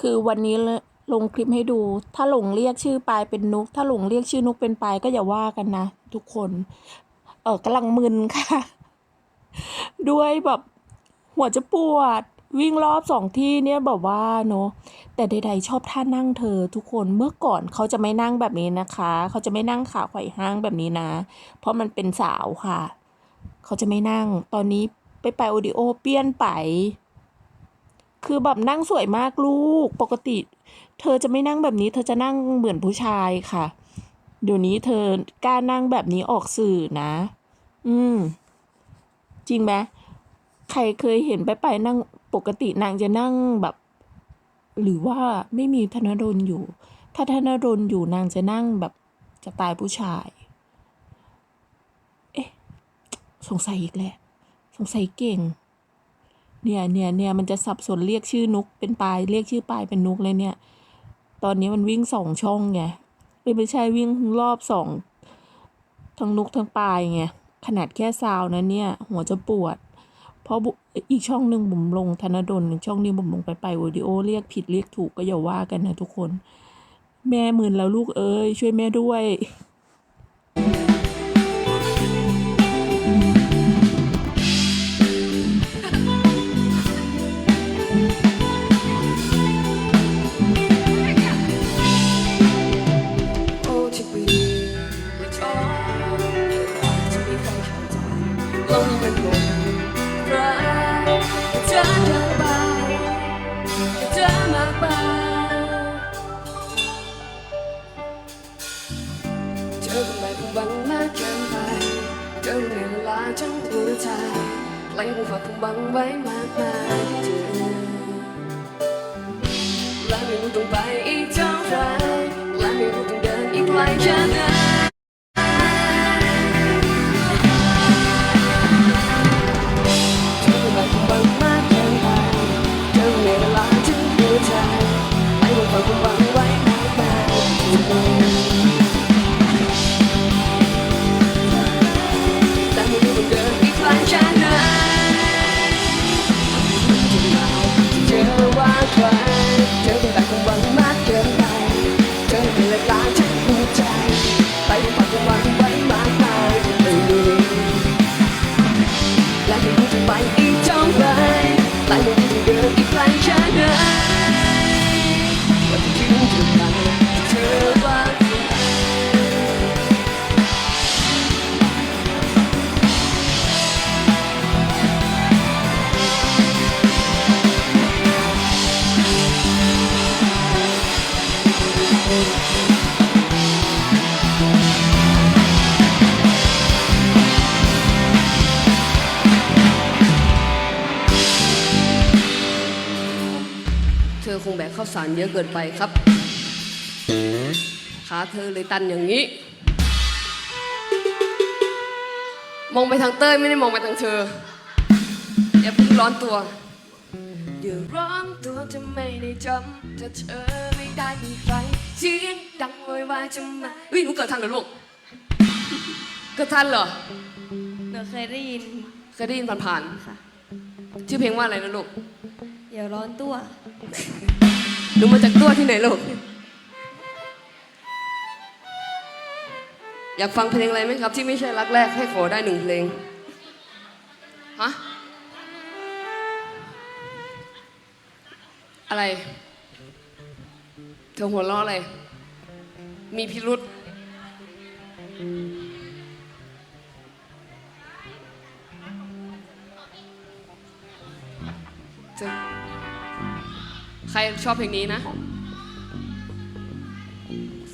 คือวันนี้ลงคลิปให้ดู ถ้าหลงเรียกชื่อปลายเป็นนุก ถ้าหลงเรียกชื่อนุกเป็นปลายก็อย่าว่ากันนะ ทุกคน เออกำลังมึนค่ะ ด้วยแบบหัวจะปวดวิ่งรอบสองที่เนี่ยแบบว่าเนาะแต่ใดๆชอบท่านั่งเธอทุกคนเมื่อก่อนเขาจะไม่นั่งแบบนี้นะคะ เขาจะไม่นั่งขาไขว่ห้างแบบนี้นะ เพราะมันเป็นสาวค่ะ เขาจะไม่นั่ง ตอนนี้ไปไปโอดิโอเปี้ยนไป คือแบบนั่งสวยมากลูก ปกติ เธอจะไม่นั่งแบบนี้ เธอจะนั่งเหมือนผู้ชายค่ะ เดี๋ยวนี้เธอกล้านั่งแบบนี้ออกสื่อนะ อืม จริงไหมใครเคยเห็นไปไปนั่งปกตินางจะนั่งแบบ หรือว่าไม่มีธนดลอยู่ ถ้าธนดลอยู่นางจะนั่งแบบจะตายผู้ชาย เอ๊ะ สงสัยอีกแหละ สงสัยเก่ง เนี่ยเนี่ยเนี่ยมันจะสับสนเรียกชื่อนุกเป็นปลายเรียกชื่อปลายเป็นนุกเลยเนี่ย ตอนนี้มันวิ่งสองช่องไงเอ้ยไม่ใช่วิ่งรอบสองทั้งนุกทั้งปลายไงขนาดแค่ซาวนะเนี่ย หัวจะปวด เพราะอีกช่องหนึ่งผมลงธนดลช่องนี้ผมลงไปไปวิดีโอเรียกผิดเรียกถูกก็อย่าว่ากันนะทุกคน แม่หมื่นแล้วลูกเอ้ยช่วยแม่ด้วย ฝากคงบังไว้มากมายเธอและไม่รู้ต้องไปอีกเท่าไรและไม่รู้ต้องเดินอีกไกลแค่ไหน อคงแบกข้าวสารเยอะเกินไปครับ ขาเธอเลยตันอย่างนี้ มองไปทางเต้ยไม่ได้มองไปทางเธอ อย่าเพิ่งร้อนตัวเดี๋ยวร้อนตัวจะไม่ได้จำจะเธอไม่ได้มีใครเสียงดังโวยวายจะมาอุ้ยหนูเกิดทันเหรอลูก เกิดทันเหรอ หนูเคยได้ยิน เคยได้ยินผ่านค่ะๆชื่อเพลงว่าอะไรนะลูกเดี๋ยวร้อนตัว หนูมาจากตัวที่ไหนลูก อยากฟังเพลงอะไรไหมครับ ที่ไม่ใช่รักแรกให้ขอได้หนึ่งเพลง ฮะ อะไร เธอหัวเราะอะไร มีพิรุษ รชอบเพลงนี้นะ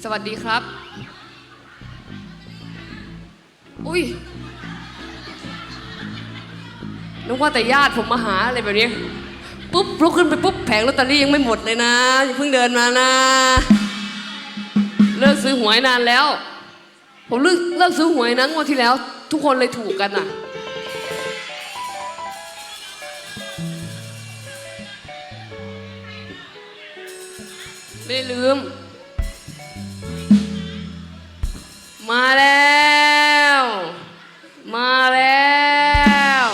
สวัสดีครับ อุ้ยนึกว่าแต่ญาติผมมาหาอะไรแบบนี้ ปุ๊บลุกขึ้นไปปุ๊บแผงลอตเตอรี่ยังไม่หมดเลยนะอย่าเพิ่งเดินมานะ เลิกซื้อหวยนานแล้ว ผมเลิกเลิกซื้อหวยนะงวดที่แล้ว ทุกคนเลยถูกกันอะ ไม่ลืม มาแล้ว มาแล้ว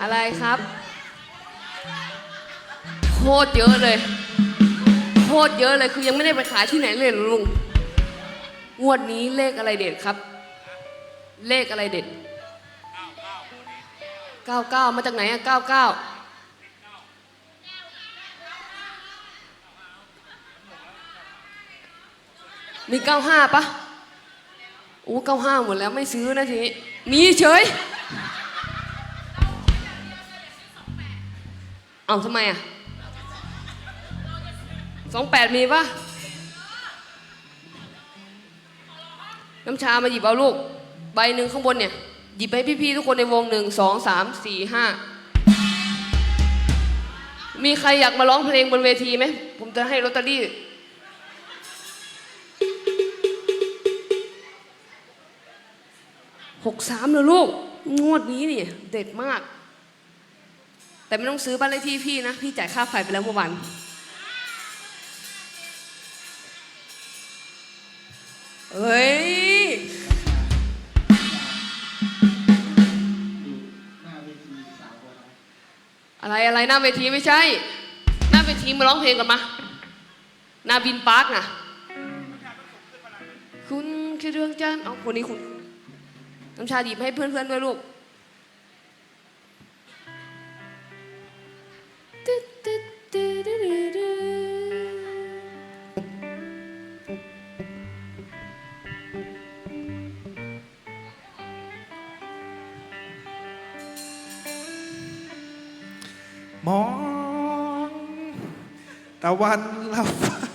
อะไรครับ โคตรเยอะเลย โคตรเยอะเลยคือยังไม่ได้ไปขายที่ไหนเลยลุงงวดนี้เลขอะไรเด็ดครับ เลขอะไรเด็ด 99มาจากไหนอะ99มี95ปะโอ้95หมดแล้วไม่ซื้อนะทีนี้มีเฉยเอาทำไมอะ28มีปะน้ำชามาหยิบเอาลูก ใบหนึ่งข้างบนเนี่ย หยิบให้พี่ๆทุกคนในวงหนึ่งสองสามสี่ห้ามีใครอยากมาร้องเพลงบนเวทีไหม ผมจะให้ลอตเตอรี่ หกสามเลยลูก งวดนี้นี่ เด็ดมาก แต่ไม่ต้องซื้อบ้านเลขที่พี่นะ พี่จ่ายค่าไฟไปแล้วเมื่อวานเฮ้ย อะไรอะไรหน้าเวทีไม่ใช่ หน้าเวทีมาร้องเพลงกันมาหน้าบินปาร์กนะคุณคือดวงจันทร์เอาคนนี้คุณน้ำชาดีบให้เพื่อนๆด้วยลูก มอง ตะวันลับฟ้า